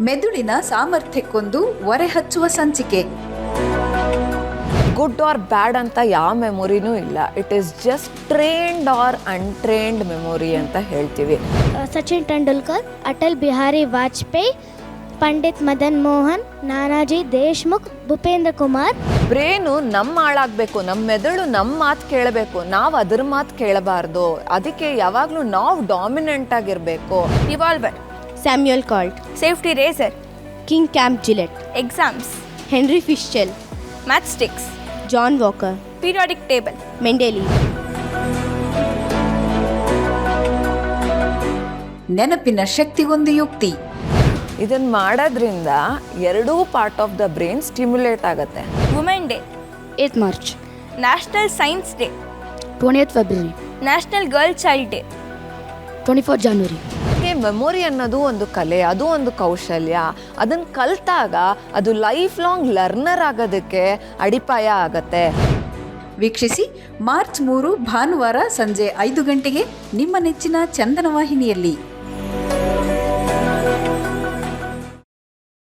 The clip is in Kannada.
ಮೆದುಳಿನ ಸಾಮರ್ಥ್ಯಕ್ಕೊಂದು ಒರೆ ಹಚ್ಚುವ ಸಂಚಿಕೆ. ಗುಡ್ ಆರ್ ಬ್ಯಾಡ್ ಅಂತ ಯಾವ ಮೆಮೊರಿನೂ ಇಲ್ಲ. It is just trained or untrained memory ಅಂತ ಹೇಳ್ತೀವಿ. ಸಚಿನ್ ತೆಂಡೂಲ್ಕರ್ ಅಟಲ್ ಬಿಹಾರಿ ವಾಜಪೇಯಿ ಪಂಡಿತ್ ಮದನ್ ಮೋಹನ್ ನಾನಾಜಿ ದೇಶ್ಮುಖ್ ಭೂಪೇಂದ್ರ ಕುಮಾರ್ ಬ್ರೇನು ನಮ್ಮ ಹಾಳಾಗಬೇಕು ನಮ್ಮ ಮೆದುಳು ನಮ್ಮ ಮಾತು ಕೇಳಬೇಕು ನಾವು ಅದ್ರ ಮಾತು ಕೇಳಬಾರ್ದು ಅದಕ್ಕೆ ಯಾವಾಗಲೂ ನಾವು ಡಾಮಿನೆಂಟ್ ಆಗಿರಬೇಕು Revolver, Samuel Colt, safety razor, King Camp Gillette, exams, Henry Fischel, matchsticks, John Walker, periodic table, Mendeleev. ನೆನಪಿನ ಶಕ್ತಿಗೊಂದು ಯುಕ್ತಿ ಇದನ್ನು ಮಾಡೋದ್ರಿಂದ ಎರಡೂ part of the brain stimulate ಆಗುತ್ತೆ Women day 8th March, national science day 20th February, National Girl Child Day. 24th January. ಮೆಮೊರಿ ಅನ್ನೋದು ಒಂದು ಕಲೆ, ಅದು ಒಂದು ಕೌಶಲ್ಯ. ಅದನ್ನು ಕಲ್ತಾಗ ಅದು ಲೈಫ್ ಲಾಂಗ್ ಲರ್ನರ್ ಆಗೋದಕ್ಕೆ ಅಡಿಪಾಯ ಆಗತ್ತೆ. ವೀಕ್ಷಿಸಿ, ಮಾರ್ಚ್ ಮೂರು ಭಾನುವಾರ ಸಂಜೆ ಐದು ಗಂಟೆಗೆ ನಿಮ್ಮ ನೆಚ್ಚಿನ ಚಂದನ ವಾಹಿನಿಯಲ್ಲಿ